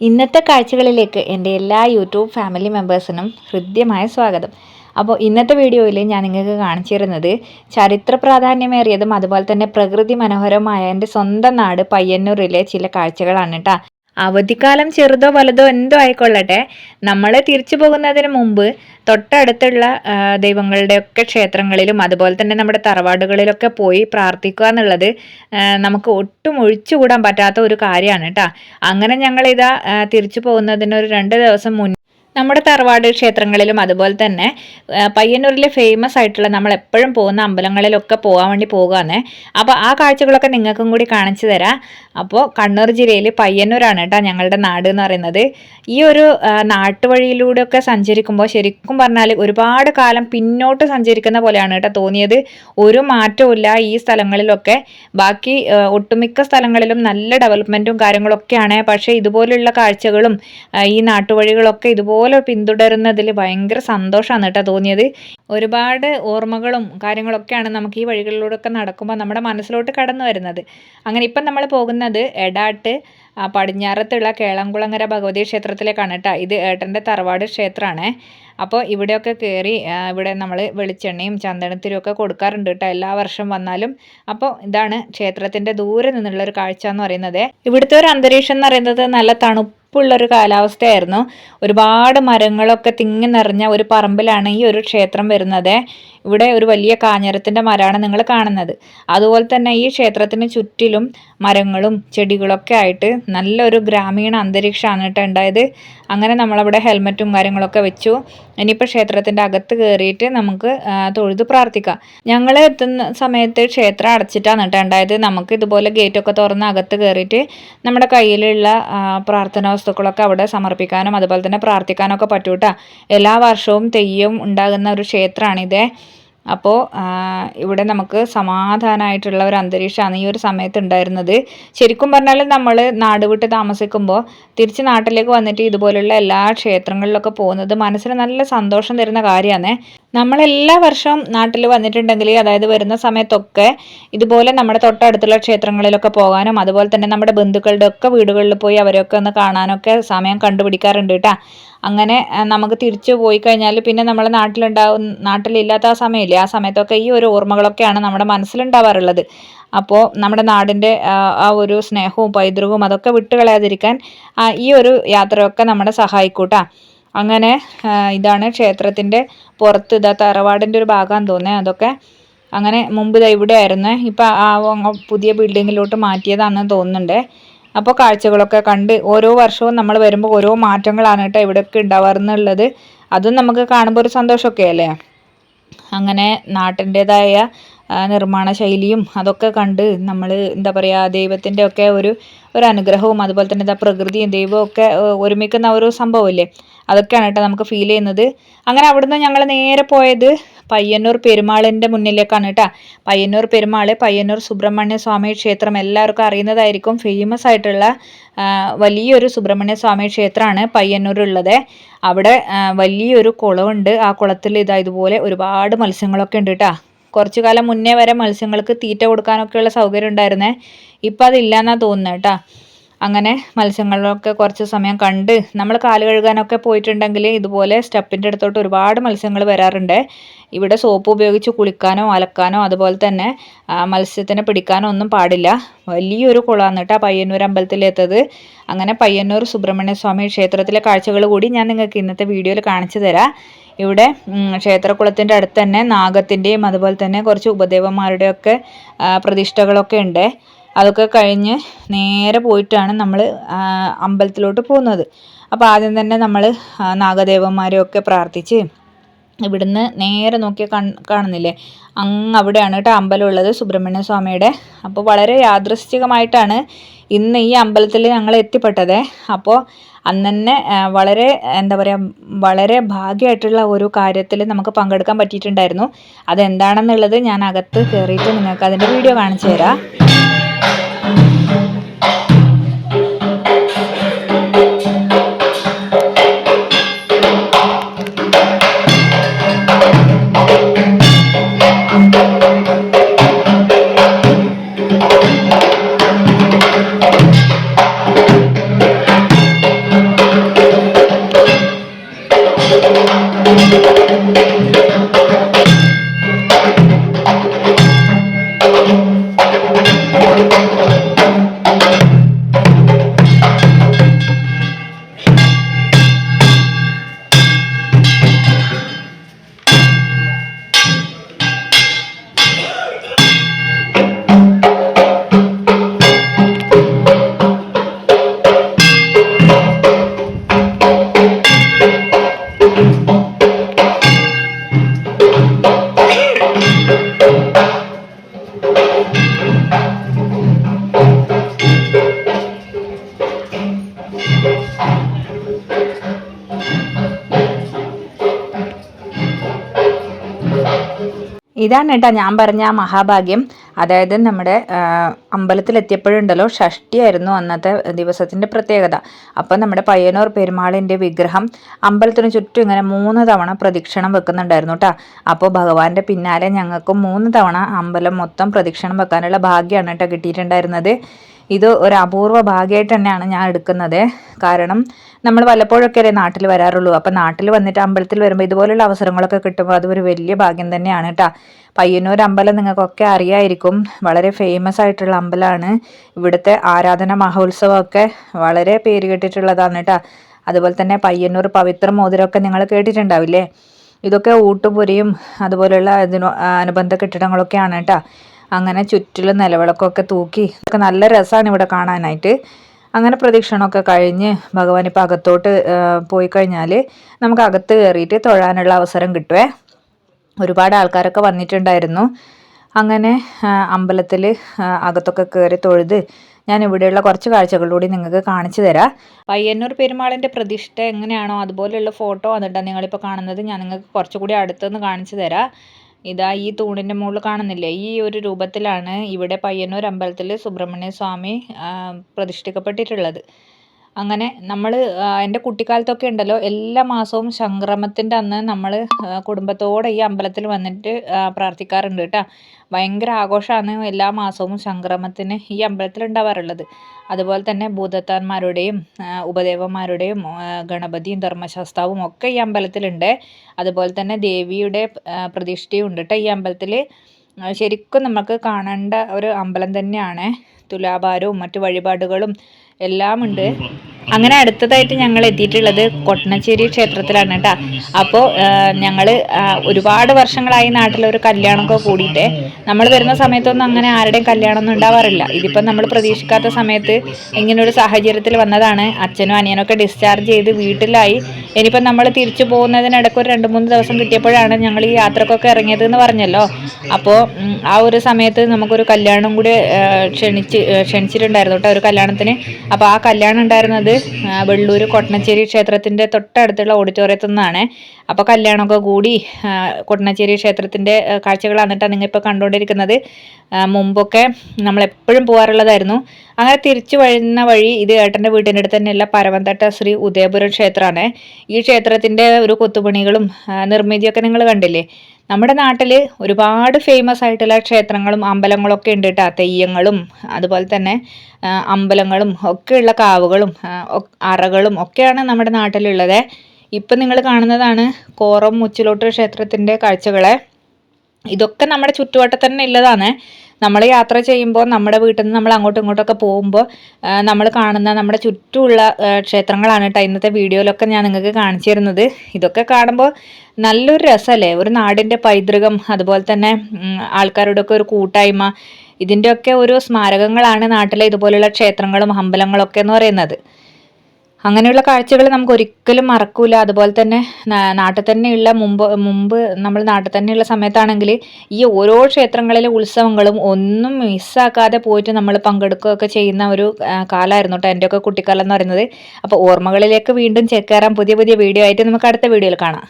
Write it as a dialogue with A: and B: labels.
A: ഇന്നത്തെ കാഴ്ചകളിലേക്ക് എന്റെ എല്ലാ യൂട്യൂബ് ഫാമിലി മെമ്പേഴ്സിനും ഹൃദ്യമായ സ്വാഗതം. അപ്പോൾ ഇന്നത്തെ വീഡിയോയിൽ ഞാൻ നിങ്ങൾക്ക് കാണിച്ചു തരുന്നത് ചരിത്ര പ്രാധാന്യമേറിയതും അതുപോലെ തന്നെ പ്രകൃതി മനോഹരമായ എന്റെ സ്വന്തം നാട് പയ്യന്നൂരിലെ ചില കാഴ്ചകളാണ് കേട്ടോ. അവധിക്കാലം ചെറുതോ വലുതോ എന്തോ ആയിക്കൊള്ളട്ടെ. നമ്മൾ തിരിച്ചു പോകുന്നതിന് മുമ്പ് തൊട്ടടുത്തുള്ള ദൈവങ്ങളുടെയൊക്കെ ക്ഷേത്രങ്ങളിലും അതുപോലെ തന്നെ നമ്മുടെ തറവാടുകളിലൊക്കെ പോയി പ്രാർത്ഥിക്കുക എന്നുള്ളത് നമുക്ക് ഒട്ടും ഒഴിച്ചുകൂടാൻ പറ്റാത്ത ഒരു കാര്യമാണ് കേട്ടോ. അങ്ങനെ ഞങ്ങളിതാ തിരിച്ചു പോകുന്നതിന് ഒരു രണ്ട് ദിവസം മുൻ നമ്മുടെ തറവാട് ക്ഷേത്രങ്ങളിലും അതുപോലെ തന്നെ പയ്യന്നൂരിലെ ഫേമസ് ആയിട്ടുള്ള നമ്മൾ എപ്പോഴും പോകുന്ന അമ്പലങ്ങളിലൊക്കെ പോകാൻ വേണ്ടി പോകുകയെന്നേ അപ്പോൾ ആ കാഴ്ചകളൊക്കെ നിങ്ങൾക്കും കൂടി കാണിച്ചു തരാം. അപ്പോൾ കണ്ണൂർ ജില്ലയിൽ പയ്യന്നൂരാണ് കേട്ടോ ഞങ്ങളുടെ നാട് എന്ന് പറയുന്നത്. ഈ ഒരു നാട്ടുവഴിയിലൂടെയൊക്കെ സഞ്ചരിക്കുമ്പോൾ ശരിക്കും പറഞ്ഞാൽ ഒരുപാട് കാലം പിന്നോട്ട് സഞ്ചരിക്കുന്ന പോലെയാണ് കേട്ടോ തോന്നിയത്. ഒരു മാറ്റവും ഈ സ്ഥലങ്ങളിലൊക്കെ. ബാക്കി ഒട്ടുമിക്ക സ്ഥലങ്ങളിലും നല്ല ഡെവലപ്മെന്റും കാര്യങ്ങളൊക്കെയാണ്. പക്ഷേ ഇതുപോലുള്ള കാഴ്ചകളും ഈ നാട്ടുവഴികളൊക്കെ ഇതുപോലെ പോലെ പിന്തുടരുന്നതിൽ ഭയങ്കര സന്തോഷമാണ് കേട്ടോ തോന്നിയത്. ഒരുപാട് ഓർമ്മകളും കാര്യങ്ങളൊക്കെയാണ് നമുക്ക് ഈ വഴികളിലൂടെയൊക്കെ നടക്കുമ്പോൾ നമ്മുടെ മനസ്സിലോട്ട് കടന്നു വരുന്നത്. അങ്ങനെ ഇപ്പം നമ്മൾ പോകുന്നത് എടാട്ട് പടിഞ്ഞാറത്തുള്ള കേളംകുളങ്ങര ഭഗവതി ക്ഷേത്രത്തിലേക്കാണ് കേട്ടോ. ഇത് ഏട്ടന്റെ തറവാട് ക്ഷേത്രമാണ്. അപ്പോൾ ഇവിടെയൊക്കെ കയറി ഇവിടെ നമ്മൾ വെളിച്ചെണ്ണയും ചന്ദനത്തിരും ഒക്കെ കൊടുക്കാറുണ്ട് കേട്ടോ എല്ലാ വർഷം വന്നാലും. അപ്പോൾ ഇതാണ് ക്ഷേത്രത്തിന്റെ ദൂരെ നിന്നുള്ള ഒരു കാഴ്ച എന്ന് പറയുന്നത്. ഇവിടുത്തെ ഒരു അന്തരീക്ഷം എന്ന് പറയുന്നത് നല്ല തണുപ്പ് തണുപ്പുള്ളൊരു കാലാവസ്ഥയായിരുന്നു. ഒരുപാട് മരങ്ങളൊക്കെ തിങ്ങി നിറഞ്ഞ ഒരു പറമ്പിലാണ് ഈ ഒരു ക്ഷേത്രം വരുന്നത്. ഇവിടെ ഒരു വലിയ കാഞ്ഞരത്തിന്റെ മരമാണ് നിങ്ങൾ കാണുന്നത്. അതുപോലെ തന്നെ ഈ ക്ഷേത്രത്തിന് ചുറ്റിലും മരങ്ങളും ചെടികളൊക്കെ ആയിട്ട് നല്ലൊരു ഗ്രാമീണ അന്തരീക്ഷമാണ് കേട്ടോ ഉണ്ടായത്. അങ്ങനെ നമ്മളവിടെ ഹെൽമറ്റും കാര്യങ്ങളൊക്കെ വെച്ചു. ഇനിയിപ്പോൾ ക്ഷേത്രത്തിന്റെ അകത്ത് കയറിയിട്ട് നമുക്ക് തൊഴുത് പ്രാർത്ഥിക്കാം. ഞങ്ങൾ എത്തുന്ന സമയത്ത് ക്ഷേത്രം അടച്ചിട്ടാണ് കേട്ടോ ഉണ്ടായത്. നമുക്ക് ഇതുപോലെ ഗേറ്റൊക്കെ തുറന്ന് അകത്ത് കയറിയിട്ട് നമ്മുടെ കയ്യിലുള്ള പ്രാർത്ഥനാ വസ്തുക്കളൊക്കെ അവിടെ സമർപ്പിക്കാനും അതുപോലെ തന്നെ പ്രാർത്ഥിക്കാനൊക്കെ പറ്റൂട്ടാ എല്ലാ വർഷവും തെയ്യം ഉണ്ടാകുന്ന ഒരു ക്ഷേത്രമാണിത്. അപ്പോൾ ഇവിടെ നമുക്ക് സമാധാനമായിട്ടുള്ള ഒരു അന്തരീക്ഷമാണ് ഈ ഒരു സമയത്ത് ഉണ്ടായിരുന്നത് ശരിക്കും പറഞ്ഞാൽ നമ്മൾ നാട് വിട്ട് താമസിക്കുമ്പോൾ തിരിച്ച് നാട്ടിലേക്ക് വന്നിട്ട് ഇതുപോലുള്ള എല്ലാ ക്ഷേത്രങ്ങളിലൊക്കെ പോകുന്നത് മനസ്സിന് നല്ല സന്തോഷം തരുന്ന കാര്യമാണ് നമ്മളെല്ലാ വർഷവും നാട്ടിൽ വന്നിട്ടുണ്ടെങ്കിൽ അതായത് വരുന്ന സമയത്തൊക്കെ ഇതുപോലെ നമ്മുടെ തൊട്ടടുത്തുള്ള ക്ഷേത്രങ്ങളിലൊക്കെ പോകാനും അതുപോലെ തന്നെ നമ്മുടെ ബന്ധുക്കളുടെ ഒക്കെ വീടുകളിൽ പോയി അവരൊക്കെ ഒന്ന് കാണാനൊക്കെ സമയം കണ്ടുപിടിക്കാറുണ്ട് കേട്ടോ അങ്ങനെ നമുക്ക് തിരിച്ചു പോയി കഴിഞ്ഞാൽ പിന്നെ നമ്മൾ നാട്ടിലുണ്ടാവും നാട്ടിലില്ലാത്ത ആ സമയമില്ലേ? ആ സമയത്തൊക്കെ ഈ ഒരു ഓർമ്മകളൊക്കെയാണ് നമ്മുടെ മനസ്സിലുണ്ടാവാറുള്ളത്. അപ്പോൾ നമ്മുടെ നാടിന്റെ ആ ഒരു സ്നേഹവും പൈതൃകവും അതൊക്കെ വിട്ടുകളയാതിരിക്കാൻ ഈ ഒരു യാത്രയൊക്കെ നമ്മളെ സഹായിക്കൂട്ടാ. അങ്ങനെ ഇതാണ് ക്ഷേത്രത്തിന്റെ പുറത്ത് ഇതാ തറവാടിന്റെ ഒരു ഭാഗമാണെന്ന് തോന്നുന്നത് അതൊക്കെ. അങ്ങനെ മുമ്പ് ഇതാ ഇവിടെ ആയിരുന്നു ഇപ്പം ആ പുതിയ ബിൽഡിങ്ങിലോട്ട് മാറ്റിയതാണെന്ന് തോന്നുന്നുണ്ട്. അപ്പോൾ കാഴ്ചകളൊക്കെ കണ്ട് ഓരോ വർഷവും നമ്മൾ വരുമ്പോൾ ഓരോ മാറ്റങ്ങളാണ് കേട്ടോ ഇവിടെയൊക്കെ ഉണ്ടാവാറെന്നുള്ളത് അതും നമുക്ക് കാണുമ്പോൾ ഒരു സന്തോഷമൊക്കെ അല്ലേ? അങ്ങനെ നാട്ടിന്റെതായ നിർമ്മാണ ശൈലിയും അതൊക്കെ കണ്ട് നമ്മൾ എന്താ പറയുക ദൈവത്തിന്റെ ഒക്കെ ഒരു ഒരു അനുഗ്രഹവും അതുപോലെ തന്നെ എന്താ പ്രകൃതിയും ദൈവവും ഒക്കെ ഒരുമിക്കുന്ന ഒരു സംഭവമല്ലേ? അതൊക്കെയാണ് കേട്ടോ നമുക്ക് ഫീൽ ചെയ്യുന്നത്. അങ്ങനെ അവിടുന്ന് ഞങ്ങൾ നേരെ പോയത് പയ്യന്നൂർ പെരുമാളിന്റെ മുന്നിലേക്കാണ് കേട്ടോ. പയ്യന്നൂർ പെരുമാൾ പയ്യന്നൂർ സുബ്രഹ്മണ്യ സ്വാമി ക്ഷേത്രം എല്ലാവർക്കും അറിയുന്നതായിരിക്കും. ഫേമസ് ആയിട്ടുള്ള വലിയൊരു സുബ്രഹ്മണ്യ സ്വാമി ക്ഷേത്രമാണ് പയ്യന്നൂരുള്ളത്. അവിടെ വലിയൊരു കുളമുണ്ട്. ആ കുളത്തിൽ ഇതാ ഇതുപോലെ ഒരുപാട് മത്സ്യങ്ങളൊക്കെ ഉണ്ട് കേട്ടോ. കുറച്ചു കാലം മുന്നേ വരെ മത്സ്യങ്ങൾക്ക് തീറ്റ കൊടുക്കാനൊക്കെയുള്ള സൗകര്യം ഉണ്ടായിരുന്നേ. ഇപ്പം അതില്ലാന്നാണ് തോന്നുന്നത് കേട്ടോ അങ്ങനെ മത്സ്യങ്ങളിലൊക്കെ കുറച്ച് സമയം കണ്ട് നമ്മൾ കാൽ കഴുകാനൊക്കെ പോയിട്ടുണ്ടെങ്കിൽ ഇതുപോലെ സ്റ്റെപ്പിന്റെ അടുത്തോട്ട് ഒരുപാട് മത്സ്യങ്ങൾ വരാറുണ്ട്. ഇവിടെ സോപ്പ് ഉപയോഗിച്ച് കുളിക്കാനോ അലക്കാനോ അതുപോലെ തന്നെ മത്സ്യത്തിനെ പിടിക്കാനോ ഒന്നും പാടില്ല. വലിയൊരു കുളമാണ് കേട്ടോ പയ്യന്നൂർ അമ്പലത്തിലെത്തത്. അങ്ങനെ പയ്യന്നൂർ സുബ്രഹ്മണ്യ സ്വാമി ക്ഷേത്രത്തിലെ കാഴ്ചകൾ കൂടി ഞാൻ നിങ്ങൾക്ക് ഇന്നത്തെ വീഡിയോയിൽ കാണിച്ചു തരാം. ഇവിടെ ക്ഷേത്രക്കുളത്തിന്റെ അടുത്ത് തന്നെ നാഗത്തിന്റെയും അതുപോലെ തന്നെ കുറച്ച് ഉപദേവന്മാരുടെയൊക്കെ പ്രതിഷ്ഠകളൊക്കെ ഉണ്ട്. അതൊക്കെ കഴിഞ്ഞ് നേരെ പോയിട്ടാണ് നമ്മൾ അമ്പലത്തിലോട്ട് പോകുന്നത്. അപ്പോൾ ആദ്യം തന്നെ നമ്മൾ നാഗദേവന്മാരെയൊക്കെ പ്രാർത്ഥിച്ച് ഇവിടുന്ന് നേരെ നോക്കിയാൽ കാണുന്നില്ലേ? അങ്ങ് അവിടെയാണ് കേട്ടോ അമ്പലമുള്ളത് സുബ്രഹ്മണ്യ സ്വാമിയുടെ അപ്പോൾ വളരെ യാദൃശ്ചികമായിട്ടാണ് ഇന്ന് ഈ അമ്പലത്തിൽ ഞങ്ങൾ എത്തിപ്പെട്ടത്. അപ്പോൾ അന്ന് തന്നെ വളരെ എന്താ പറയുക വളരെ ഭാഗ്യമായിട്ടുള്ള ഒരു കാര്യത്തിൽ നമുക്ക് പങ്കെടുക്കാൻ പറ്റിയിട്ടുണ്ടായിരുന്നു. അതെന്താണെന്നുള്ളത് ഞാൻ അകത്ത് കയറിയിട്ട് നിങ്ങൾക്ക് അതിന്റെ വീഡിയോ കാണിച്ചു തരാം. ഇതാണ് കേട്ടോ ഞാൻ പറഞ്ഞ ആ മഹാഭാഗ്യം. അതായത് നമ്മുടെ അമ്പലത്തിലെത്തിയപ്പോഴുണ്ടല്ലോ ഷഷ്ടിയായിരുന്നു അന്നത്തെ ദിവസത്തിന്റെ പ്രത്യേകത. അപ്പം നമ്മുടെ പയ്യനൂർ പെരുമാളിന്റെ വിഗ്രഹം അമ്പലത്തിന് ചുറ്റും ഇങ്ങനെ മൂന്ന് തവണ പ്രദക്ഷിണം വെക്കുന്നുണ്ടായിരുന്നു കേട്ടോ അപ്പോൾ ഭഗവാന്റെ പിന്നാലെ ഞങ്ങൾക്ക് മൂന്ന് തവണ അമ്പലം മൊത്തം പ്രദക്ഷിണം വെക്കാനുള്ള ഭാഗ്യമാണ് കേട്ടോ കിട്ടിയിട്ടുണ്ടായിരുന്നത്. ഇത് ഒരു അപൂർവ ഭാഗ്യമായിട്ട് തന്നെയാണ് ഞാൻ എടുക്കുന്നത്. കാരണം നമ്മൾ വല്ലപ്പോഴൊക്കെ അല്ലേ നാട്ടിൽ വരാറുള്ളൂ. അപ്പം നാട്ടിൽ വന്നിട്ട് അമ്പലത്തിൽ വരുമ്പോൾ ഇതുപോലുള്ള അവസരങ്ങളൊക്കെ കിട്ടുമ്പോൾ അതൊരു വലിയ ഭാഗ്യം തന്നെയാണ് കേട്ടോ പയ്യന്നൂർ അമ്പലം നിങ്ങൾക്കൊക്കെ അറിയായിരിക്കും. വളരെ ഫേമസ് ആയിട്ടുള്ള അമ്പലമാണ് ഇവിടുത്തെ ആരാധന മഹോത്സവമൊക്കെ വളരെ പേര് കേട്ടിട്ടുള്ളതാണ് കേട്ടോ അതുപോലെ തന്നെ പയ്യന്നൂർ പവിത്ര മോതിരമൊക്കെ നിങ്ങൾ കേട്ടിട്ടുണ്ടാവില്ലേ? ഇതൊക്കെ ഊട്ടുപുരയും അതുപോലെയുള്ള ഇതിനു അനുബന്ധ കെട്ടിടങ്ങളൊക്കെയാണ് കേട്ടോ അങ്ങനെ ചുറ്റിലും നിലവിളക്കൊക്കെ തൂക്കി നല്ല രസമാണ് ഇവിടെ കാണാനായിട്ട്. അങ്ങനെ പ്രദക്ഷിണമൊക്കെ കഴിഞ്ഞ് ഭഗവാൻ ഇപ്പം അകത്തോട്ട് പോയി കഴിഞ്ഞാൽ നമുക്ക് അകത്ത് കയറിയിട്ട് തൊഴാനുള്ള അവസരം കിട്ടുവേ. ഒരുപാട് ആൾക്കാരൊക്കെ വന്നിട്ടുണ്ടായിരുന്നു. അങ്ങനെ അമ്പലത്തിൽ അകത്തൊക്കെ കയറി തൊഴുത് ഞാൻ ഇവിടെയുള്ള കുറച്ച് കാഴ്ചകളിലൂടെ നിങ്ങൾക്ക് കാണിച്ചു തരാം. പയ്യന്നൂർ പെരുമാളിന്റെ പ്രതിഷ്ഠ എങ്ങനെയാണോ അതുപോലെയുള്ള ഫോട്ടോ വന്നിട്ടാണ് നിങ്ങളിപ്പോൾ കാണുന്നത്. ഞാൻ നിങ്ങൾക്ക് കുറച്ചുകൂടി അടുത്തുനിന്ന് കാണിച്ചു തരാം. ഇതാ ഈ തൂണിന്റെ മുകളിൽ കാണുന്നില്ലേ? ഈ ഒരു രൂപത്തിലാണ് ഇവിടെ പയ്യന്നൂർ അമ്പലത്തിൽ സുബ്രഹ്മണ്യ സ്വാമി പ്രതിഷ്ഠിക്കപ്പെട്ടിട്ടുള്ളത്. അങ്ങനെ നമ്മൾ എന്റെ കുട്ടിക്കാലത്തൊക്കെ ഉണ്ടല്ലോ എല്ലാ മാസവും സംക്രമത്തിന്റെ അന്ന് നമ്മൾ കുടുംബത്തോടെ ഈ അമ്പലത്തിൽ വന്നിട്ട് പ്രാർത്ഥിക്കാറുണ്ട് കേട്ടോ. ഭയങ്കര ആഘോഷമാണ് എല്ലാ മാസവും സംക്രമത്തിന് ഈ അമ്പലത്തിൽ ഉണ്ടാവാറുള്ളത്. അതുപോലെ തന്നെ ഭൂതത്താന്മാരുടെയും ഉപദേവന്മാരുടെയും ഗണപതിയും ധർമ്മശാസ്താവും ഒക്കെ ഈ അമ്പലത്തിലുണ്ട്. അതുപോലെ തന്നെ ദേവിയുടെ പ്രതിഷ്ഠയും ഉണ്ട് കേട്ടോ ഈ അമ്പലത്തിൽ ശരിക്കും നമുക്ക് കാണേണ്ട ഒരു അമ്പലം തന്നെയാണ് തുലാഭാരവും മറ്റു വഴിപാടുകളും എല്ലാം ഉണ്ട് അങ്ങനെ അടുത്തതായിട്ട് ഞങ്ങൾ എത്തിയിട്ടുള്ളത് കൊട്ടനശ്ശേരി ക്ഷേത്രത്തിലാണ് കേട്ടോ. അപ്പോൾ ഞങ്ങൾ ഒരുപാട് വർഷങ്ങളായി നാട്ടിലൊരു കല്യാണമൊക്കെ കൂടിയിട്ട് നമ്മൾ വരുന്ന സമയത്തൊന്നും അങ്ങനെ ആരുടെയും കല്യാണമൊന്നും ഉണ്ടാവാറില്ല. ഇതിപ്പം നമ്മൾ പ്രതീക്ഷിക്കാത്ത സമയത്ത് ഇങ്ങനൊരു സാഹചര്യത്തിൽ വന്നതാണ്. അച്ഛനും അനിയനൊക്കെ ഡിസ്ചാർജ് ചെയ്ത് വീട്ടിലായി. ഇനിയിപ്പം നമ്മൾ തിരിച്ചു പോകുന്നതിനിടയ്ക്ക് ഒരു രണ്ട് മൂന്ന് ദിവസം കിട്ടിയപ്പോഴാണ് ഞങ്ങൾ ഈ യാത്രക്കൊക്കെ ഇറങ്ങിയത് എന്ന് പറഞ്ഞല്ലോ. അപ്പോൾ ആ ഒരു സമയത്ത് നമുക്കൊരു കല്യാണം കൂടി ക്ഷണിച്ച് ക്ഷണിച്ചിട്ടുണ്ടായിരുന്നു കേട്ടോ ഒരു കല്യാണത്തിന്. അപ്പോൾ ആ കല്യാണം ഉണ്ടായിരുന്നത് വെള്ളൂർ കൊട്ടണച്ചേരി ക്ഷേത്രത്തിന്റെ തൊട്ടടുത്തുള്ള ഓഡിറ്റോറിയത്തിൽ നിന്നാണ് അപ്പോൾ കല്യാണമൊക്കെ കൂടി കൊട്ടണച്ചേരി ക്ഷേത്രത്തിന്റെ കാഴ്ചകളാണ് കേട്ടോ നിങ്ങൾ കണ്ടുകൊണ്ടിരിക്കുന്നത് മുമ്പൊക്കെ നമ്മളെപ്പോഴും പോകാറുള്ളതായിരുന്നു അങ്ങനെ തിരിച്ചു വരുന്ന വഴി ഇത് ഏട്ടന്റെ വീട്ടിന്റെ അടുത്ത് തന്നെയുള്ള പരവന്തട്ട ശ്രീ ഉദയപുരം ക്ഷേത്രമാണ്. ഈ ക്ഷേത്രത്തിന്റെ ഒരു കൊത്തുപണികളും നിർമ്മിതിയൊക്കെ നിങ്ങൾ കണ്ടില്ലേ? നമ്മുടെ നാട്ടിൽ ഒരുപാട് ഫേമസ് ആയിട്ടുള്ള ക്ഷേത്രങ്ങളും അമ്പലങ്ങളൊക്കെ ഉണ്ട് കേട്ടോ തെയ്യങ്ങളും അതുപോലെ തന്നെ അമ്പലങ്ങളും ഒക്കെയുള്ള കാവുകളും അറകളും ഒക്കെയാണ് നമ്മുടെ നാട്ടിലുള്ളത്. ഇപ്പം നിങ്ങൾ കാണുന്നതാണ് കോറം മുച്ചിലോട്ട് ക്ഷേത്രത്തിന്റെ കാഴ്ചകളെ. ഇതൊക്കെ നമ്മുടെ ചുറ്റുവട്ടത്തന്നെ ഉള്ളതാണ്. നമ്മൾ യാത്ര ചെയ്യുമ്പോൾ നമ്മുടെ വീട്ടിൽ നിന്ന് നമ്മൾ അങ്ങോട്ടും ഇങ്ങോട്ടൊക്കെ പോകുമ്പോൾ നമ്മൾ കാണുന്ന നമ്മുടെ ചുറ്റുമുള്ള ക്ഷേത്രങ്ങളാണ് കേട്ടോ ഇന്നത്തെ വീഡിയോയിലൊക്കെ ഞാൻ നിങ്ങൾക്ക് കാണിച്ചു തരുന്നത് ഇതൊക്കെ കാണുമ്പോൾ നല്ലൊരു രസമല്ലേ? ഒരു നാടിന്റെ പൈതൃകം അതുപോലെ തന്നെ ആൾക്കാരുടെ ഒക്കെ ഒരു കൂട്ടായ്മ ഇതിന്റെയൊക്കെ ഒരു സ്മാരകങ്ങളാണ് നാട്ടിലെ ഇതുപോലുള്ള ക്ഷേത്രങ്ങളും അമ്പലങ്ങളൊക്കെ എന്ന് പറയുന്നത്. അങ്ങനെയുള്ള കാഴ്ചകൾ നമുക്ക് ഒരിക്കലും മറക്കൂല. അതുപോലെ തന്നെ നാട്ടിൽ തന്നെയുള്ള മുമ്പ് മുമ്പ് നമ്മൾ നാട്ടിൽ തന്നെയുള്ള സമയത്താണെങ്കിൽ ഈ ഓരോ ക്ഷേത്രങ്ങളിലെ ഉത്സവങ്ങളും ഒന്നും മിസ്സാക്കാതെ പോയിട്ട് നമ്മൾ പങ്കെടുക്കുകയൊക്കെ ചെയ്യുന്ന ഒരു കാലമായിരുന്നു കേട്ടോ എന്റെയൊക്കെ കുട്ടിക്കാലം എന്ന് പറയുന്നത്. അപ്പോൾ ഓർമ്മകളിലേക്ക് വീണ്ടും ചേക്കേറാൻ പുതിയ പുതിയ വീഡിയോ ആയിട്ട് നമുക്ക് അടുത്ത വീഡിയോയിൽ കാണാം.